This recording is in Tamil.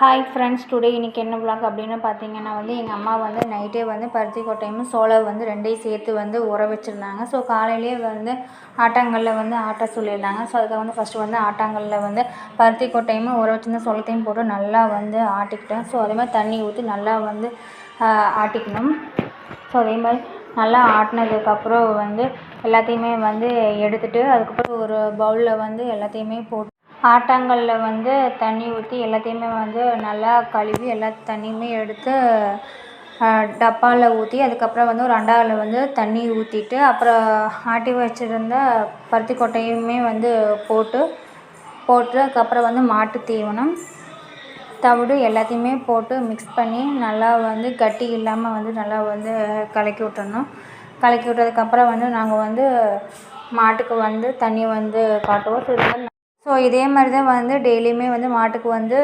ஹாய் ஃப்ரெண்ட்ஸ் டுடே இன்றைக்கி என்ன vlog அப்படின்னு பார்த்தீங்கன்னா வந்து எங்கள் அம்மா வந்து நைட்டே வந்து பருத்தி கொட்டையும் சோளம் வந்து ரெண்டையும் சேர்த்து வந்து உர வச்சுருந்தாங்க. ஸோ காலையிலேயே வந்து ஆட்டாங்கல்ல வந்து ஆட்ட சொல்லியிருந்தாங்க. ஸோ அதுக்காக வந்து ஃபஸ்ட்டு வந்து ஆட்டாங்கல்ல வந்து பருத்தி கொட்டையும் உர வச்சிருந்த சோளத்தையும் போட்டு நல்லா வந்து ஆட்டிக்கிட்டேன். ஸோ அதே மாதிரி தண்ணி ஊற்றி நல்லா வந்து ஆட்டிக்கணும். ஸோ அதே மாதிரி நல்லா ஆட்டினதுக்கப்புறம் வந்து எல்லாத்தையுமே வந்து எடுத்துட்டு அதுக்கப்புறம் ஒரு பவுலில் வந்து எல்லாத்தையுமே போட்டு ஆட்டாங்கல்ல வந்து தண்ணி ஊற்றி எல்லாத்தையுமே வந்து நல்லா கழுவி எல்லா தண்ணியுமே எடுத்து டப்பாவில் ஊற்றி அதுக்கப்புறம் வந்து ஒரு அண்டாவில் வந்து தண்ணி ஊற்றிட்டு அப்புறம் ஆட்டி வச்சுருந்த பருத்தி கொட்டையுமே வந்து போட்டு போட்டு அதுக்கப்புறம் வந்து மாட்டு தீவனம் தவிடு எல்லாத்தையுமே போட்டு மிக்ஸ் பண்ணி நல்லா வந்து கட்டி இல்லாமல் வந்து நல்லா வந்து கலக்கி விட்டுறணும். கலக்கி விட்டதுக்கப்புறம் வந்து நாங்கள் வந்து மாட்டுக்கு வந்து தண்ணி வந்து காட்டுவோம். ஸோ இதே மாதிரி தான் வந்து டெய்லியுமே வந்து மாட்டுக்கு வந்து